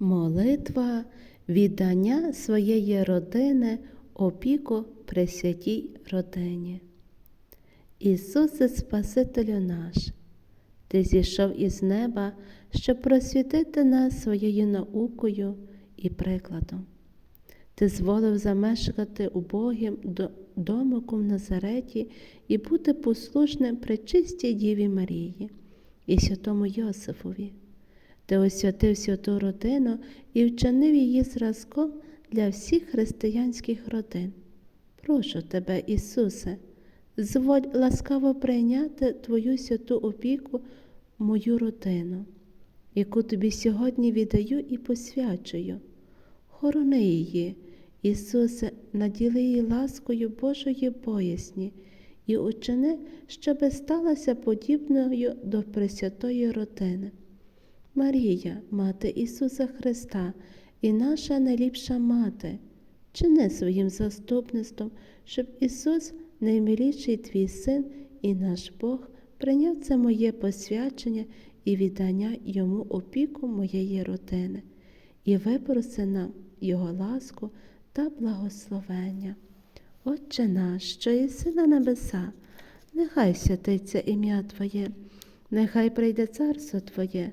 Молитва віддання своєї родини опіку Пресвятій родині. Ісусе Спасителю наш, Ти зійшов із неба, щоб просвітити нас своєю наукою і прикладом. Ти зволив замешкати убогим до- домиком в Назареті і бути послушним пречистій Діві Марії і святому Йосифові. Ти освятив святу родину і вчинив її зразком для всіх християнських родин. Прошу тебе, Ісусе, зволь ласкаво прийняти Твою святу опіку мою родину, яку тобі сьогодні віддаю і посвячую. Хорони її, Ісусе, наділи її ласкою Божої поясні і учини, щоби сталася подібною до Пресвятої родини. Марія, Мати Ісуса Христа і наша найліпша мати, чини своїм заступництвом, щоб Ісус, наймиліший Твій Син і наш Бог, прийняв це моє посвячення і віддання Йому опіку моєї родини, і випроси нам Його ласку та благословення. Отче наш, що єси на небеса, нехай святиться ім'я Твоє, нехай прийде царство Твоє,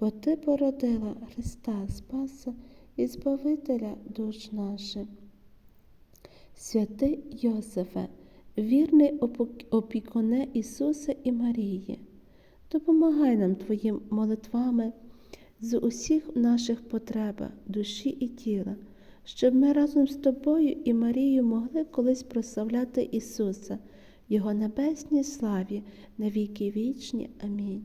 бо Ти породила Христа Спаса і Збавителя душ наших. Святий Йосифе, вірний опікуне Ісуса і Марії, допомагай нам Твоїм молитвами з усіх наших потреб, душі і тіла, щоб ми разом з Тобою і Марією могли колись прославляти Ісуса, Його небесній славі на віки вічні. Амінь.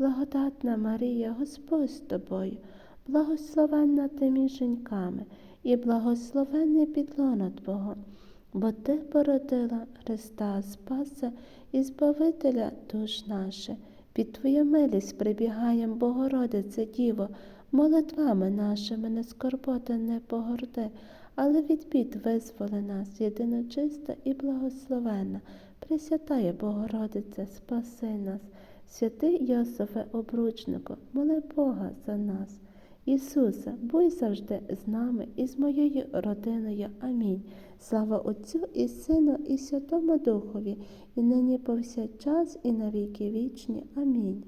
благодатна Марія, Господь з тобою, благословенна ти між жінками, і благословенний підлона Твого, бо Ти породила Христа Спаса і Збавителя душ наших. Під Твою милість прибігаєм, Богородице Діво, молитвами нашими не скорботи, не погорди, але від бід визволи нас, єдино чиста і благословенна. Пресвятає Богородице, спаси нас, святий Йосифе обручнику, моли Бога за нас. Ісусе, будь завжди з нами і з моєю родиною. Амінь. Слава Отцю і Сину, і Святому Духові, і нині повсякчас, і на віки вічні. Амінь.